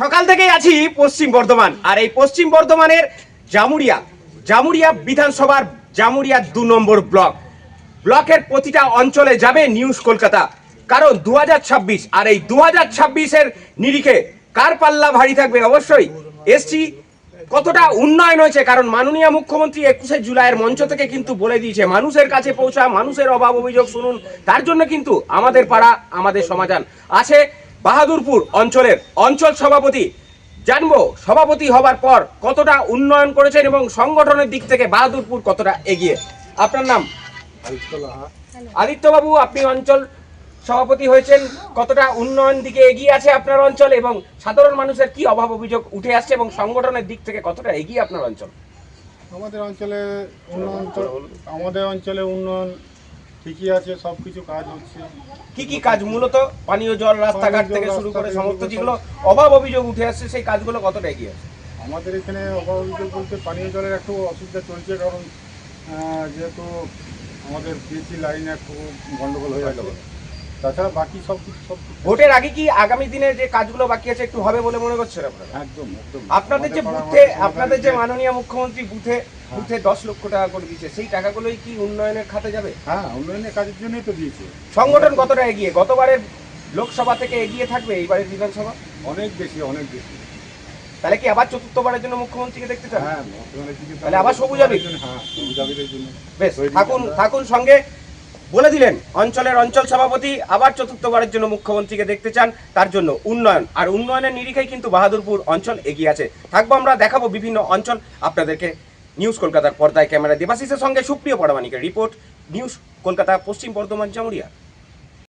সকাল থেকেই আছি পশ্চিম বর্ধমান। আর এই পশ্চিম বর্ধমানের জামুরিয়া জামুরিয়া বিধানসভার জামুরিয়া দু নম্বর ব্লক। ব্লকের প্রতিটা অঞ্চলে যাবে নিউজ কলকাতা। কারণ দু হাজার ছাব্বিশ, আর এই দু এর নিরিখে কার পাল্লা ভারী থাকবে? অবশ্যই এসছি কতটা উন্নয়ন হয়েছে? কারণ মাননীয় মুখ্যমন্ত্রী একুশে জুলাইয়ের মঞ্চ থেকে কিন্তু বলে দিয়েছে, মানুষের কাছে পৌঁছা, মানুষের অভাব অভিযোগ শুনুন। তার জন্য কিন্তু আমাদের পাড়া, আমাদের সমাধান। আছে বাহাদুরপুর অঞ্চলের অঞ্চল সভাপতি। জানব সভাপতি হবার পর কতটা উন্নয়ন করেছেন এবং সংগঠনের দিক থেকে বাহাদুরপুর কতটা এগিয়ে। আপনার নাম? আদিত্যবাবু আপনি অঞ্চল সভাপতি হয়েছেন। কতটা উন্নয়ন দিকে এগিয়ে আছে আপনার অঞ্চল এবং সাধারণ মানুষের কি অভাব অভিযোগ উঠে আসছে এবং সংগঠনের দিক থেকে কতটা এগিয়ে আপনার অঞ্চল? আমাদের অঞ্চলে উন্নয়ন আমাদের অঞ্চলে উন্নয়ন ঠিকই আছে সব কিছু কাজ হচ্ছে। কি কি কাজ? মূলত পানীয় জল রাস্তাঘাট থেকে শুরু করে সমস্ত যেগুলো অভাব অভিযোগ উঠে আসছে সেই কাজগুলো কতটা এগিয়ে আছে? আমাদের এখানে অভাব অভিযোগ বলতে পানীয় জলের একটু অসুবিধা চলছে কারণ যেহেতু আমাদের পিএসি লাইনে একটু গন্ডগোল হয়ে গেল তাছাড়া বাকি সব কিছু সব ভোটের আগে কি আগামী দিনে যে কাজগুলো বাকি আছে একটু হবে বলে মনে করছেন আপনারা? একদম একদম। আপনাদের যে বুথে আপনাদের যে মাননীয় মুখ্যমন্ত্রী বুথে বুথে দশ লক্ষ টাকা করে দিয়েছে সেই টাকাগুলোই কি উন্নয়নের খাতে যাবে? হ্যাঁ উন্নয়নের কাজের জন্যই তো দিয়েছে। সংগঠন কতটা এগিয়ে? গতবারের লোকসভা থেকে এগিয়ে থাকবে এইবারের বিধানসভা? অনেক বেশি অনেক বেশি। তাহলে কি আবার চতুর্থবারের জন্য মুখ্যমন্ত্রীকে দেখতে চান? হ্যাঁ তাহলে আবার সবুজ আবির? হ্যাঁ সবুজ আবিরের জন্য। বেশ থাকুন থাকুন সঙ্গে। বলে দিলেন, অঞ্চলের অঞ্চল সভাপতি আবার চতুর্থবারের জন্য মুখ্যমন্ত্রীকে দেখতে চান, তার জন্য উন্নয়ন। আর উন্নয়নের নিরিখেই কিন্তু বাহাদুরপুর অঞ্চল এগিয়ে আছে। থাকব আমরা, দেখাবো বিভিন্ন অঞ্চল। আপনাদেরকে নিউজ কলকাতার পর্দায় ক্যামেরা দেবাশিসের সঙ্গে সুপ্রিয় পরামানিকের রিপোর্ট, নিউজ কলকাতা, পশ্চিম বর্ধমান জামুরিয়া